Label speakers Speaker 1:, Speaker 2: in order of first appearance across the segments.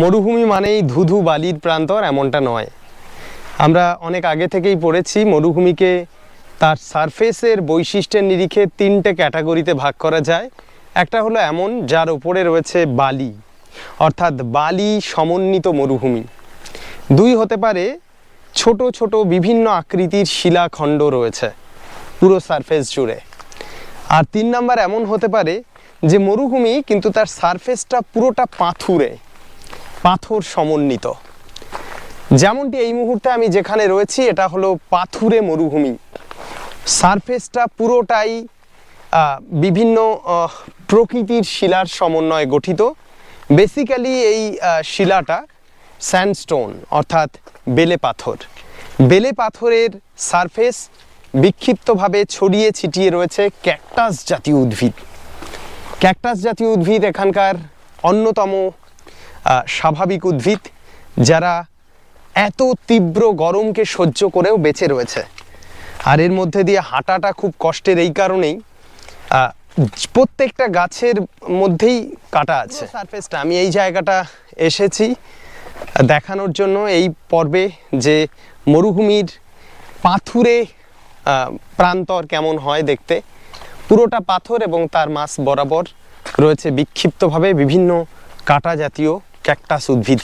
Speaker 1: মরুভূমি মানেই ধুধু বালির প্রান্তর, এমনটা নয়। আমরা অনেক আগে থেকেই পড়েছি, মরুভূমিকে তার সারফেসের বৈশিষ্ট্যের নিরিখে তিনটে ক্যাটাগরিতে ভাগ করা যায়। একটা হলো এমন, যার ওপরে রয়েছে বালি, অর্থাৎ বালি সমন্বিত মরুভূমি। দুই হতে পারে, ছোট ছোট বিভিন্ন আকৃতির শিলাখণ্ড রয়েছে, পুরো সারফেস জুড়ে। আর তিন নাম্বার এমন হতে পারে, যে মরুভূমি কিন্তু তার সারফেসটা পুরোটা পাথুরে পাথর সমন্বিত। যেমনটি এই মুহূর্তে আমি যেখানে রয়েছি, এটা হলো পাথুরে মরুভূমি। সারফেসটা পুরোটাই বিভিন্ন প্রকৃতির শিলার সমন্বয়ে গঠিত। বেসিক্যালি এই শিলাটা স্যান্ডস্টোন, অর্থাৎ বেলে পাথর। বেলে পাথরের সারফেস বিক্ষিপ্তভাবে ছড়িয়ে ছিটিয়ে রয়েছে ক্যাকটাস জাতীয় উদ্ভিদ। ক্যাকটাস জাতীয় উদ্ভিদ এখানকার অন্যতম স্বাভাবিক উদ্ভিদ যারা এত তীব্র গরমকে সহ্য করেও বেঁচে রয়েছে। আর এর মধ্যে দিয়ে হাঁটাটা খুব কষ্টের এই কারণেই প্রত্যেকটা গাছের মধ্যেই কাটা আছে। সারফেসটা আমি এই জায়গাটা এসেছি দেখানোর জন্য এই পর্বে যে মরুভূমির পাথুরে প্রান্তর কেমন হয় দেখতে। পুরোটা পাথর এবং তার মাছ বরাবর রয়েছে বিক্ষিপ্তভাবে বিভিন্ন কাটা জাতীয় ক্যাকটাস উদ্ভিদ।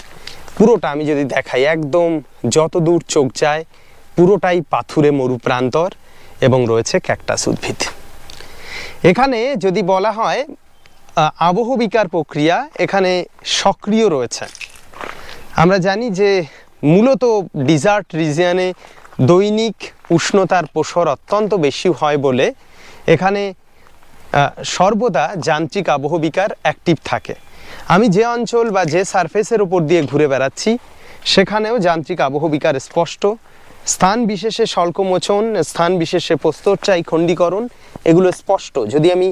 Speaker 1: পুরোটা আমি যদি দেখাই, একদম যত দূর চোখ যায়, পুরোটাই পাথুরে মরু প্রান্তর এবং রয়েছে ক্যাকটাস উদ্ভিদ। এখানে যদি বলা হয় আবহবিকার প্রক্রিয়া এখানে সক্রিয় রয়েছে। আমরা জানি যে মূলত ডিজার্ট রিজিয়ানে দৈনিক উষ্ণতার প্রসর অত্যন্ত বেশি হয় বলে এখানে সর্বদা যান্ত্রিক আবহবিকার অ্যাক্টিভ থাকে। আমি যে অঞ্চল বা যে সারফেসের উপর দিয়ে ঘুরে বেড়াচ্ছি, সেখানেও যান্ত্রিক আবহবিকার স্পষ্ট। স্থান বিশেষে স্বল্পমোচন, স্থান বিশেষে প্রস্তরচাই খণ্ডীকরণ, এগুলো স্পষ্ট। যদি আমি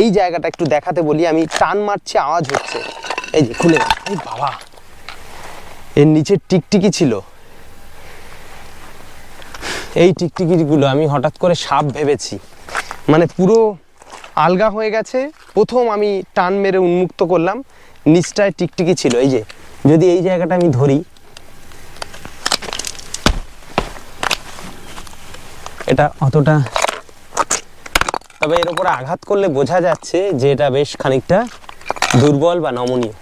Speaker 1: এই জায়গাটা একটু দেখাতে বলি, আমি টান মারছি, আওয়াজ হচ্ছে। এই যে, খুলে। এই বাবা, এর নিচে টিকটিকি ছিল। এই টিকটিকিগুলো আমি হঠাৎ করে সাপ ভেবেছি। মানে পুরো আলগা হয়ে গেছে। প্রথম আমি টান মেরে উন্মুক্ত করলাম। নিচটায় টিকটিকি ছিল, এই যে। যদি এই জায়গাটা আমি ধরি, এটা অতটা তবে এর উপরে আঘাত করলে বোঝা যাচ্ছে যে এটা বেশ খানিকটা দুর্বল বা নমনীয়।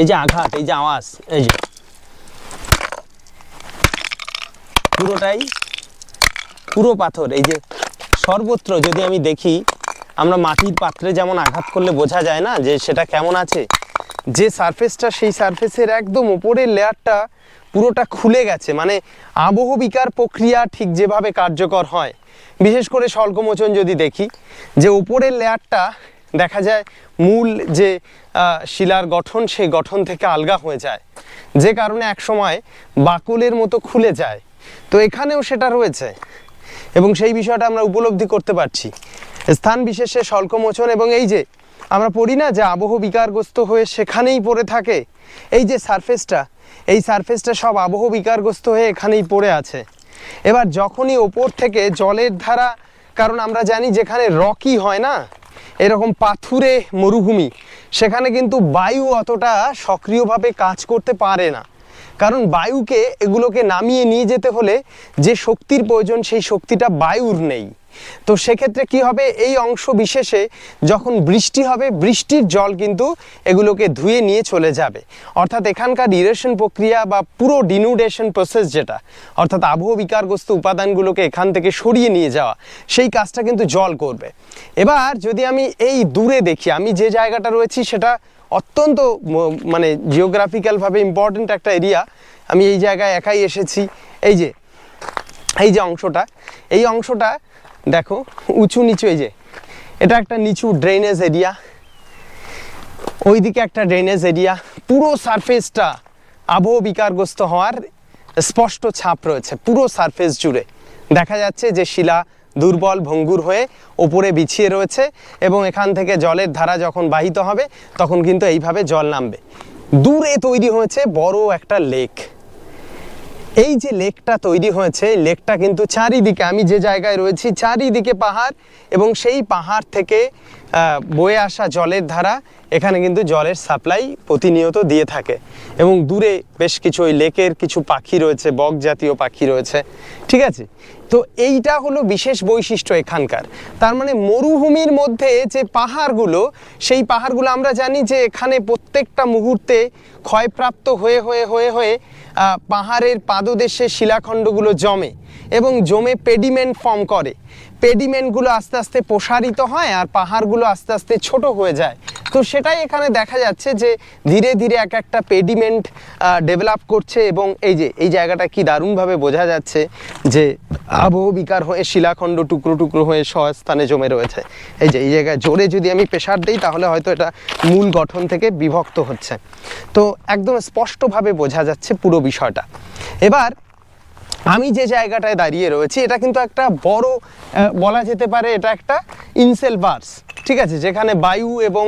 Speaker 1: এই যে আঘাত, এই যে আওয়াজ, এই যে। পুরোটাই পুরো পাথর, এই যে সর্বত্র যদি আমি দেখি, আমরা মাটির পাত্রে যেমন আঘাত করলে বোঝা যায় না যে সেটা কেমন আছে, যে সারফেসটা সেই সারফেসের একদম উপরের লেয়ারটা পুরোটা খুলে গেছে। মানে আবহবিকার প্রক্রিয়া ঠিক যেভাবে কার্যকর হয়। বিশেষ করে স্বল্পমোচন যদি দেখি, যে উপরের লেয়ারটা দেখা যায় মূল যে শিলার গঠন, সেই গঠন থেকে আলগা হয়ে যায়। যে কারণে একসময় বাকলের মতো খুলে যায়। তো এখানেও সেটা রয়েছে। এবং সেই বিষয়টা আমরা উপলব্ধি করতে পারছি। স্থান বিশেষে স্বল্পমোচন এবং এই যে আমরা পড়ি না যে আবহ বিকারগ্রস্ত হয়ে সেখানেই পড়ে থাকে, এই যে সারফেসটা, এই সারফেসটা সব আবহ বিকারগ্রস্ত হয়ে এখানেই পড়ে আছে। এবার যখনই ওপর থেকে জলের ধারা, কারণ আমরা জানি যেখানে রকি হয় না, এরকম পাথুরে মরুভূমি, সেখানে কিন্তু বায়ু অতটা সক্রিয়ভাবে কাজ করতে পারে না। কারণ বায়ুকে এগুলোকে নামিয়ে নিয়ে যেতে হলে যে শক্তির প্রয়োজন, সেই শক্তিটা বায়ুর নেই। তো সেক্ষেত্রে কি হবে? এই অংশ বিশেষে যখন বৃষ্টি হবে, বৃষ্টির জল কিন্তু এগুলোকে ধুয়ে নিয়ে চলে যাবে। অর্থাৎ এখানকার ইরেশন প্রক্রিয়া বা পুরো ডিনুডেশন প্রসেস যেটা, অর্থাৎ আবহ বিকারগ্রস্ত উপাদানগুলোকে এখান থেকে সরিয়ে নিয়ে যাওয়া, সেই কাজটা কিন্তু জল করবে। এবার যদি আমি এই দূরে দেখি, আমি যে জায়গাটা রয়েছি সেটা অত্যন্ত মানে জিওগ্রাফিক্যালভাবে ইম্পর্ট্যান্ট একটা এরিয়া আমি এই জায়গায় একাই এসেছি। এই যে এই যে অংশটা, এই অংশটা দেখো, উঁচু নিচু, এই যে, এটা একটা নিচু ড্রেনেজ এরিয়া ওইদিকে একটা ড্রেনেজ এরিয়া পুরো সারফেসটা আবহ বিকারগ্রস্ত হওয়ার স্পষ্ট ছাপ রয়েছে, পুরো সারফেস জুড়ে। দেখা যাচ্ছে যে শিলা দুর্বল ভঙ্গুর হয়ে ওপরে বিছিয়ে রয়েছে এবং এখান থেকে জলের ধারা যখন বাহিত হবে, তখন কিন্তু এইভাবে জল নামবে। দূরে তৈরি হয়েছে বড় একটা লেক এই যে লেকটা তৈরি হয়েছে, লেকটা কিন্তু চারিদিকে, আমি যে জায়গায় রয়েছি, চারিদিকে পাহাড় এবং সেই পাহাড় থেকে বয়ে আসা জলের ধারা এখানে কিন্তু জলের সাপ্লাই প্রতিনিয়ত দিয়ে থাকে এবং দূরে বেশ কিছু ওই লেকের কিছু পাখি রয়েছে, বক জাতীয় পাখি রয়েছে, ঠিক আছে? তো এইটা হলো বিশেষ বৈশিষ্ট্য এখানকার। তার মানে মরুভূমির মধ্যে যে পাহাড়গুলো, সেই পাহাড়গুলো আমরা জানি যে এখানে প্রত্যেকটা মুহূর্তে ক্ষয়প্রাপ্ত হয়ে হয়ে হয়ে হয়ে পাহাড়ের পাদদেশে শিলাখণ্ডগুলো জমে এবং জমে পেডিমেন্ট ফর্ম করে। পেডিমেন্টগুলো আস্তে আস্তে প্রসারিত হয় আর পাহাড়গুলো আস্তে আস্তে ছোট হয়ে যায়। তো সেটাই এখানে দেখা যাচ্ছে যে ধীরে ধীরে এক একটা পেডিমেন্ট ডেভেলপ করছে এবং এই যে, এই জায়গাটা কি দারুণভাবে বোঝা যাচ্ছে যে আবহ বিকার হয়ে শিলাখণ্ড, টুকরো টুকরো হয়ে স্থানে জমে রয়েছে। এই যে, এই জায়গায় জোরে যদি আমি প্রেশার দিই তাহলে হয়তো এটা মূল গঠন থেকে বিভক্ত হচ্ছে। তো একদম স্পষ্টভাবে বোঝা যাচ্ছে পুরো বিষয়টা। এবার আমি যে জায়গাটায় দাঁড়িয়ে রয়েছি, এটা কিন্তু একটা বড় বলা যেতে পারে এটা একটা ইনসেল বার্স ঠিক আছে, যেখানে বায়ু এবং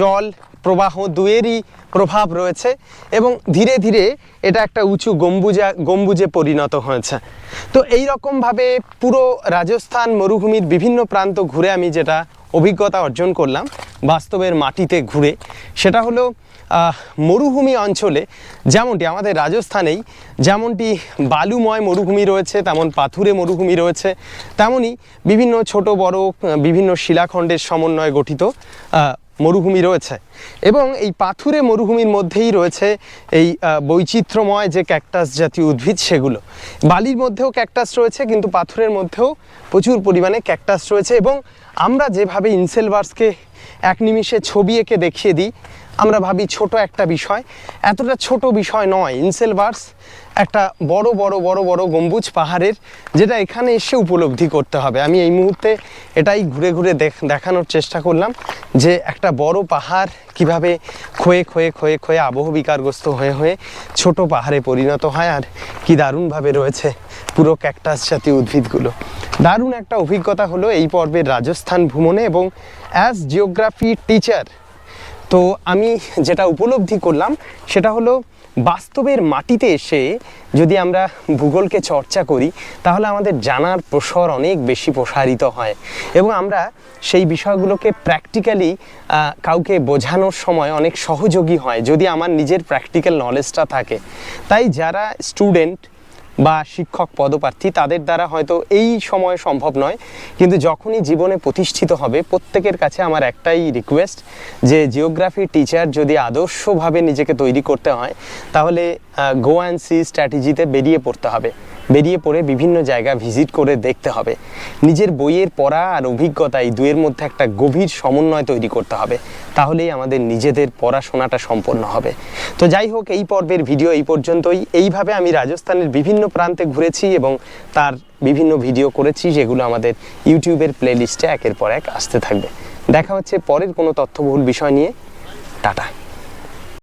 Speaker 1: জল প্রবাহ দুয়েরই প্রভাব রয়েছে এবং ধীরে ধীরে এটা একটা উঁচু গম্বুজা, গম্বুজে পরিণত হয়েছে। তো এই রকমভাবে পুরো রাজস্থান, মরুভূমির বিভিন্ন প্রান্ত ঘুরে আমি যেটা অভিজ্ঞতা অর্জন করলাম বাস্তবের মাটিতে ঘুরে। সেটা হলো মরুভূমি অঞ্চলে যেমনটি আমাদের রাজস্থানেই, যেমনটি বালুময় মরুভূমি রয়েছে, তেমন পাথুরে মরুভূমি রয়েছে, তেমনই বিভিন্ন ছোট বড় বিভিন্ন শিলাখণ্ডের সমন্বয়ে গঠিত মরুভূমি রয়েছে। এবং এই পাথুরে মরুভূমির মধ্যেই রয়েছে এই বৈচিত্র্যময় যে ক্যাকটাস জাতীয় উদ্ভিদ সেগুলো। বালির মধ্যেও ক্যাকটাস রয়েছে, কিন্তু পাথুরের মধ্যেও প্রচুর পরিমাণে ক্যাকটাস রয়েছে এবং আমরা যেভাবে ইনসেলভার্সকে এক নিমিষে ছবি এঁকে দেখিয়ে দিই, আমরা ভাবি ছোট একটা বিষয়। এতটা ছোট বিষয় নয় ইনসেলভার্স একটা বড় বড় বড় বড় গম্বুজ পাহাড়ের যেটা এখানে এসে উপলব্ধি করতে হবে। আমি এই মুহূর্তে এটাই ঘুরে ঘুরে দেখ- দেখানোর চেষ্টা করলাম যে একটা বড় পাহাড় কীভাবে ক্ষয়ে ক্ষয়ে ক্ষয়ে ক্ষয়ে আবহ বিকারগ্রস্ত হয়ে হয়ে ছোট পাহাড়ে পরিণত হয় আর কি দারুণভাবে রয়েছে পুরো ক্যাকটাস জাতীয় উদ্ভিদগুলো। দারুণ একটা অভিজ্ঞতা হলো এই পর্বের রাজস্থান ভ্রমণে এবং অ্যাজ জিওগ্রাফি টিচার তো আমি যেটা উপলব্ধি করলাম, সেটা হলো বাস্তবের মাটিতে এসে যদি আমরা ভূগোলকে চর্চা করি, তাহলে আমাদের জানার প্রসার অনেক বেশি প্রসারিত হয়। এবং আমরা সেই বিষয়গুলোকে প্র্যাকটিক্যালি কাউকে বোঝানোর সময় অনেক সহযোগী হয়, যদি আমার নিজের প্র্যাকটিক্যাল নলেজটা থাকে। তাই যারা স্টুডেন্ট বা শিক্ষক পদপ্রার্থী, তাদের দ্বারা হয়তো এই সময় সম্ভব নয়। কিন্তু যখনই জীবনে প্রতিষ্ঠিত হবে, প্রত্যেকের কাছে আমার একটাই রিকোয়েস্ট যে জিওগ্রাফি টিচার যদি আদর্শভাবে নিজেকে তৈরি করতে হয়, তাহলে গো অ্যান্ড সি স্ট্র্যাটেজিতে বেরিয়ে পড়তে হবে। বেরিয়ে পড়ে বিভিন্ন জায়গা ভিজিট করে দেখতে হবে। নিজের বইয়ের পড়া আর অভিজ্ঞতা এই দুয়ের মধ্যে একটা গভীর সমন্বয় তৈরি করতে হবে। তাহলেই আমাদের নিজেদের পড়াশোনাটা সম্পন্ন হবে। তো যাই হোক, এই পর্বের ভিডিও এই পর্যন্তই। এইভাবে আমি রাজস্থানের বিভিন্ন প্রান্তে ঘুরেছি এবং তার বিভিন্ন ভিডিও করেছি, যেগুলো আমাদের ইউটিউবের প্লেলিস্টে একের পর এক আসতে থাকবে। দেখা হচ্ছে পরের কোনো তথ্যবহুল বিষয় নিয়ে। টাটা।